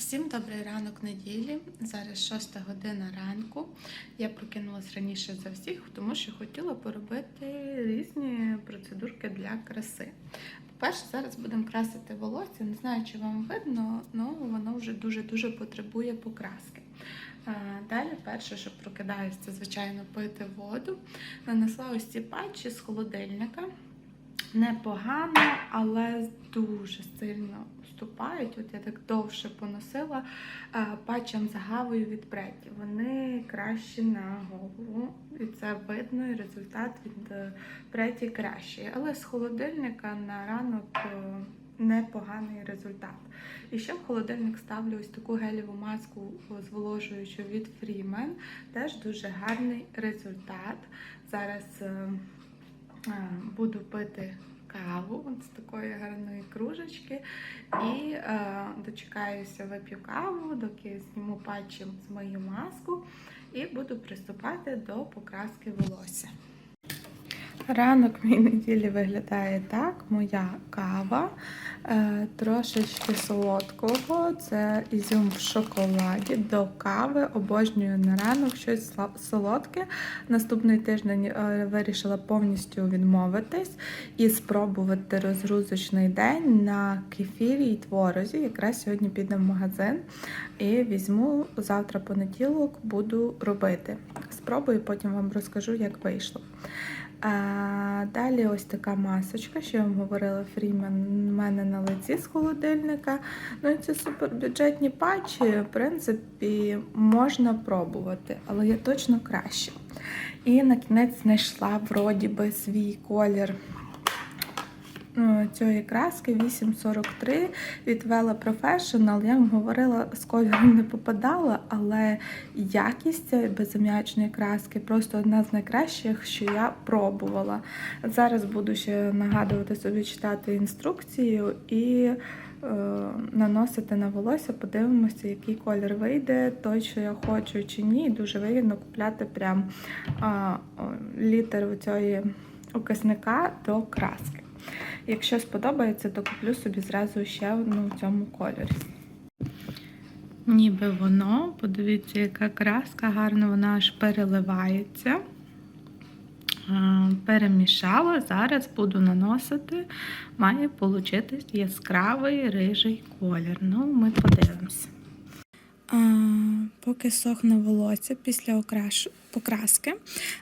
Всім добрий ранок неділі. Зараз 6 година ранку. Я прокинулась раніше за всіх, тому що хотіла поробити різні процедурки для краси. По-перше, зараз будемо красити волосся. Не знаю, чи вам видно, але воно вже дуже-дуже потребує покраски. Далі, перше, що прокидаюсь, це звичайно пити воду. Нанесла ось ці патчі з холодильника. Непогано, але дуже сильно вступають. От я так довше поносила е, патчем з агавою від Преті. Вони кращі на голову, і це видно, і результат від е, кращий. Але з холодильника на ранок е, непоганий результат. І ще в холодильник ставлю ось таку гелєву маску зволожуючу від Freeman. Теж дуже гарний результат. Зараз буду пити каву з такої гарної кружечки. І е, дочекаюся, вип'ю каву, доки зніму патчем з мою маску, і буду приступати до покраски волосся. Ранок мій неділі виглядає так. Моя кава, е, трошечки солодкого, це ізюм в шоколаді до кави. Обожнюю на ранок щось солодке. Наступний тиждень е, вирішила повністю відмовитись і спробувати розгрузочний день на кефірі і творозі. Якраз сьогодні підемо в магазин і візьму завтра понеділок, буду робити. Спробую, потім вам розкажу, як вийшло. А, далі ось така масочка, що я вам говорила, Фрімен у мене на лиці з холодильника. Ну і це супербюджетні патчі, в принципі, можна пробувати, але я точно краще. І на кінець знайшла вроді би свій колір цієї краски 843 від Vela Professional. Я вам говорила, з кольором не попадала, але якість безам'ячної краски просто одна з найкращих, що я пробувала. Зараз буду ще нагадувати собі читати інструкцію і. е, Наносити на волосся, подивимося, який колір вийде, той, що я хочу чи ні. І Дуже вигідно купляти прям а, літер цієї окисника до краски. Якщо сподобається, то куплю собі зразу ще одну в цьому кольорі. Ніби воно, подивіться, яка краска гарно, вона аж переливається. Перемішала, зараз буду наносити, має получитись яскравий рижий колір. Ну, ми подивимося. Поки сохне волосся після окраш... покраски,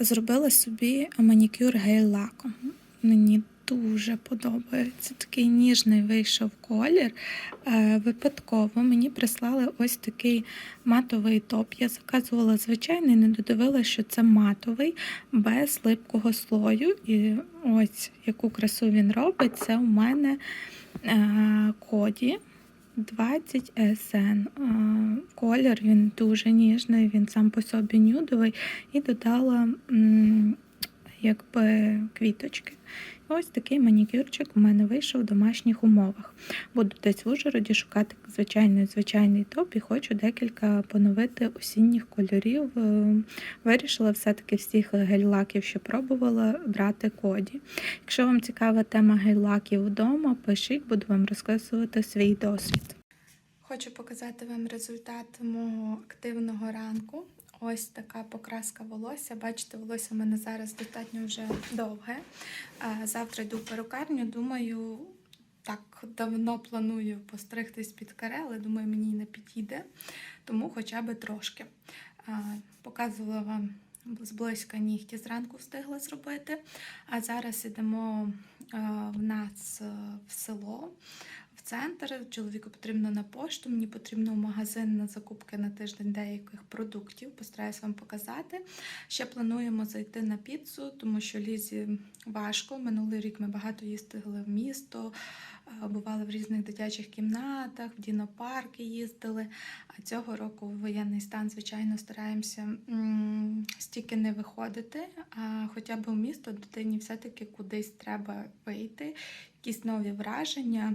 зробила собі манікюр гель-лаком. Мені дуже подобається. Такий ніжний вийшов колір. Е, Випадково мені прислали ось такий матовий топ. Я заказувала звичайний, не додивилася, що це матовий, без липкого слою. І ось яку красу він робить, це у мене е, коді. 20 SN. Е, Колір він дуже ніжний, він сам по собі нюдовий і додала якби квіточки. Ось такий манікюрчик у мене вийшов в домашніх умовах. Буду десь в Ужгороді шукати звичайний звичайний топ і хочу декілька поновити осінніх кольорів. Е, Вирішила все-таки всіх гель-лаків, що пробувала, брати коді. Якщо вам цікава тема гель-лаків вдома, пишіть, буду вам розказувати свій досвід. Хочу показати вам результат мого активного ранку. Ось така покраска волосся. Бачите, волосся в мене зараз достатньо вже довге. Завтра йду в перукарню. Думаю, так давно планую постригтись під каре, але думаю, мені не підійде, тому хоча б трошки. Показувала вам зблизька нігті зранку встигла зробити. А зараз ідемо в нас в село в центр. Чоловіку потрібно на пошту, мені потрібно в магазин на закупки на тиждень деяких продуктів. Постараюсь вам показати. Ще плануємо зайти на піцу, тому що лізі важко. Минулий рік ми багато їздили в місто, е, бували в різних дитячих кімнатах, в дінопарки їздили. А цього року в воєнний стан, звичайно, стараємося стільки не виходити, а хоча б в місто дитині все-таки кудись треба вийти, якісь нові враження.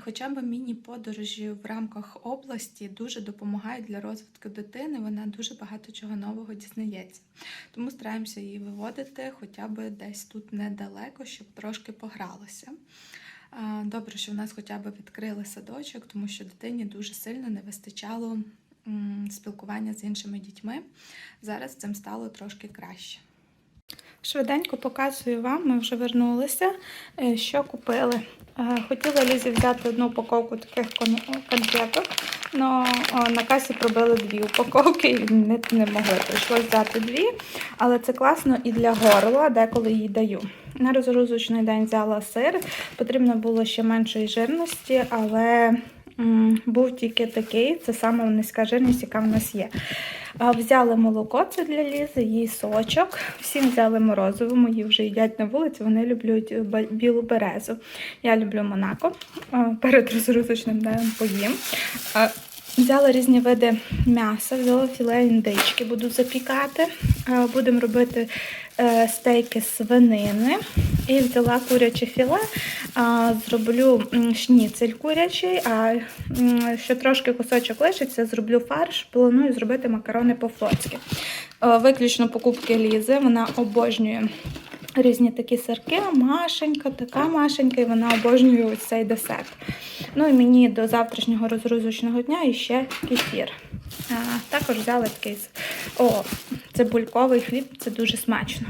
Хоча б міні-подорожі в рамках області дуже допомагають для розвитку дитини. Вона дуже багато чого нового дізнається. Тому стараємося її виводити хоча б десь тут недалеко, щоб трошки погралося. Добре, що в нас хоча б відкрили садочок, тому що дитині дуже сильно не вистачало спілкування з іншими дітьми. Зараз цим стало трошки краще. Швиденько показую вам, ми вже вернулися, е, що купили. Е, Хотіла Лізі взяти одну упаковку таких кон- конфеток, але на касі пробили дві упаковки і не, не могли. Прийшлось взяти дві, але це класно і для горла, деколи їй даю. На розгрузочний день взяла сир, потрібно було ще меншої жирності, але був тільки такий, це саме низька яка в нас є. Взяли молоко, це для Лізи, їй сочок. Всім взяли морозиво, мої вже їдять на вулиці, вони люблять е, білу березу. Я люблю Монако. Перед розгрузочним днем поїм. Взяла різні види м'яса, взяла філе індички, буду запікати. Будемо робити стейки свинини. І взяла куряче філе, зроблю шніцель курячий, а ще трошки кусочок лишиться, зроблю фарш, планую зробити макарони по-флотськи. Е, Виключно покупки Лізи, вона обожнює різні такі сирки, машенька, така машенька, і вона обожнює ось цей десерт. Ну і мені до завтрашнього розгрузочного дня і ще кефір. А, також взяла такий о, цибульковий хліб, це дуже смачно.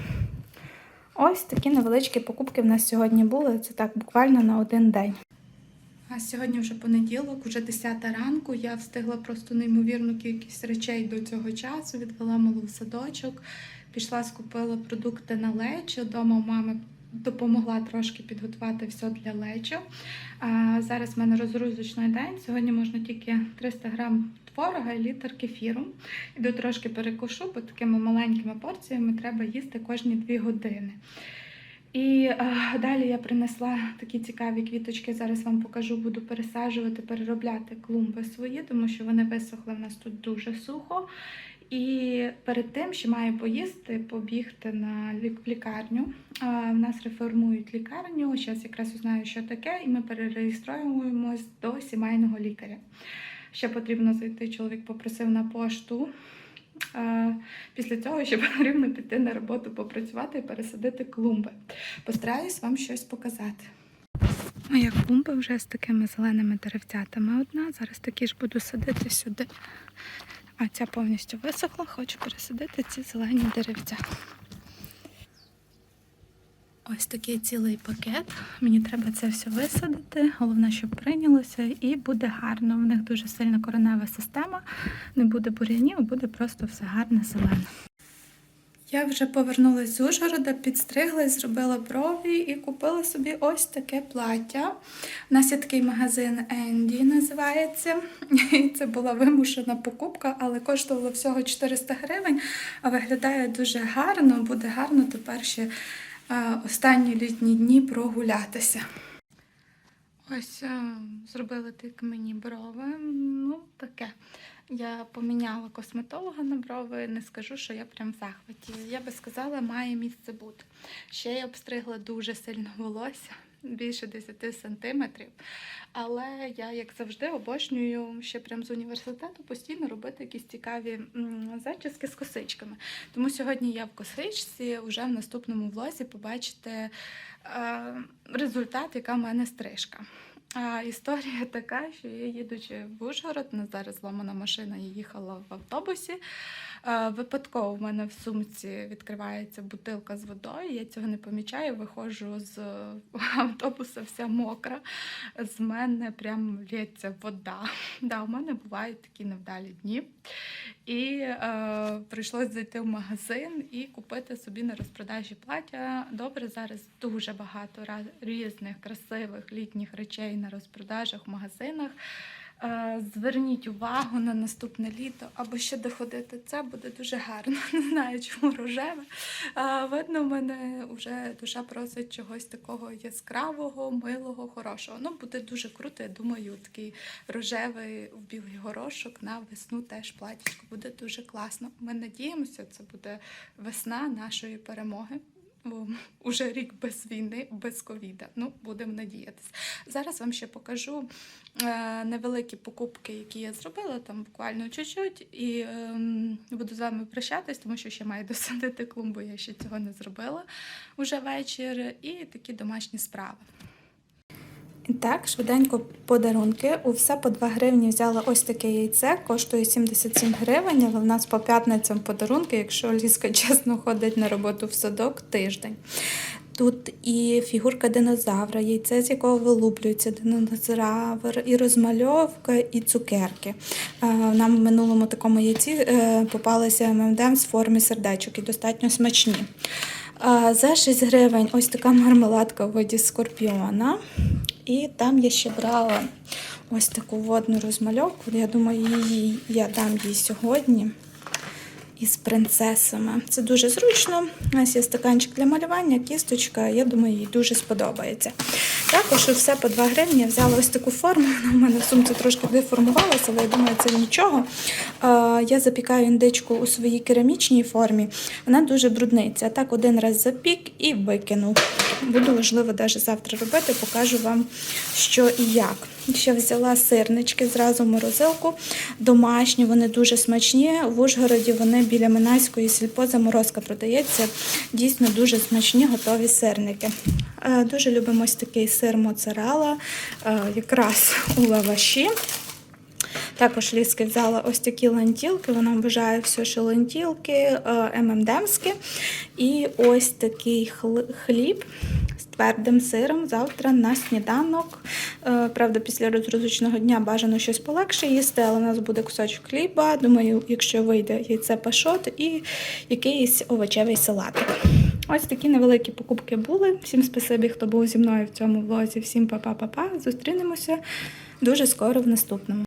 Ось такі невеличкі покупки в нас сьогодні були. Це так буквально на один день. А сьогодні вже понеділок, вже 10 ранку. Я встигла просто неймовірну кількість речей до цього часу. Відвела малу в садочок, пішла, скупила продукти на лечі. Дома у мами допомогла трошки підготувати все для лечо. Зараз в мене розгрузочний день. Сьогодні можна тільки 300 грам творога і літр кефіру. Іду трошки перекушу, бо такими маленькими порціями треба їсти кожні 2 години. І е, далі я принесла такі цікаві квіточки. Зараз вам покажу, буду пересаджувати, переробляти клумби свої, тому що вони висохли в нас тут дуже сухо. І перед тим, що маю поїсти, побігти на лікарню. В нас реформують лікарню. Зараз якраз узнаю, що таке, і ми перереєструємось до сімейного лікаря. Ще потрібно зайти. Чоловік попросив на пошту. Після цього ще потрібно піти на роботу, попрацювати і пересадити клумби. Постараюсь вам щось показати. Моя клумба вже з такими зеленими деревцятами одна. Зараз такі ж буду садити сюди. А ця повністю висохла, хочу пересадити ці зелені деревця. Ось такий цілий пакет. Мені треба це все висадити. Головне, щоб прийнялося, і буде гарно. В них дуже сильна коренева система. Не буде бур'янів, буде просто все гарне зелене. Я вже повернулася з Ужгорода, підстриглась, зробила брові і купила собі ось таке плаття. У нас є такий магазин Енді називається. І це була вимушена покупка, але коштувало всього 400 гривень, а виглядає дуже гарно, буде гарно тепер ще е, останні літні дні прогулятися. Ось е, зробили так мені брови. Ну, таке. Я поміняла косметолога на брови, не скажу, що я прям в захваті. Я би сказала, має місце бути. Ще я обстригла дуже сильно волосся, більше 10 сантиметрів. Але я, як завжди, обожнюю ще прям з університету постійно робити якісь цікаві зачіски з косичками. Тому сьогодні я в косичці, вже в наступному влозі побачите е, результат, яка в мене стрижка. А, історія така, що я їдучи в Ужгород, у нас зараз зламана машина, я їхала в автобусі. Випадково в мене в сумці відкривається бутилка з водою, я цього не помічаю, виходжу з автобуса вся мокра. З мене прям лється вода. Да, у мене бувають такі невдалі дні. І е, прийшлось зайти в магазин і купити собі на розпродажі плаття. Добре, зараз дуже багато різних красивих літніх речей на розпродажах в магазинах. Е, Зверніть увагу на наступне літо або ще доходити. Це буде дуже гарно. Не знаю, чому рожеве. Е, Видно, в мене вже душа просить чогось такого яскравого, милого, хорошого. Ну, буде дуже круто. Я думаю, такий рожевий в білий горошок на весну теж платічко буде дуже класно. Ми надіємося, це буде весна нашої перемоги. Бо Уже рік без війни, без ковіда. Ну, будемо надіятися. Зараз вам ще покажу е, невеликі покупки, які я зробила, там буквально чуть-чуть, і ем, буду з вами прощатись, тому що ще маю досадити клумбу, я ще цього не зробила уже вечір, і такі домашні справи. Так, швиденько подарунки. У все по 2 гривні взяла ось таке яйце, коштує 77 гривень, але в нас по п'ятницям подарунки, якщо Ліска чесно ходить на роботу в садок тиждень. Тут і фігурка динозавра, яйце, з якого вилуплюється динозавр, і розмальовка, і цукерки. Е, Нам в минулому такому яйці е, попалися ММДМ з форми сердечок і достатньо смачні. За 6 гривень ось така мармеладка у виді скорпіона. І там я ще брала ось таку водну розмальовку. Я думаю, її я дам їй сьогодні із принцесами. Це дуже зручно. У нас є стаканчик для малювання, кісточка. Я думаю, їй дуже сподобається. Також все по 2 гривні я взяла ось таку форму. Вона в мене в сумці трошки деформувалася, але я думаю, це нічого. Я запікаю індичку у своїй керамічній формі. Вона дуже брудниться. Так один раз запік і викинув. Буду важливо навіть завтра робити, покажу вам, що і як. Ще взяла сирнички зразу в морозилку. Домашні, вони дуже смачні. В Ужгороді вони біля Минайської сільпо заморозка продається. Дійсно дуже смачні готові сирники. Е, Дуже любимо ось такий сир моцарелла, е, якраз у лаваші. Також Ліски взяла ось такі лентілки. Вона обожає все, що лентілки, е, ММДемські. І ось такий хліб з твердим сиром завтра на сніданок. Е, Правда, після розгрузочного дня бажано щось полегше їсти, але у нас буде кусочок хліба. Думаю, якщо вийде яйце пашот і якийсь овочевий салатик. Ось такі невеликі покупки були. Всім спасибі, хто був зі мною в цьому влозі. Всім па-па-па-па. Зустрінемося дуже скоро в наступному.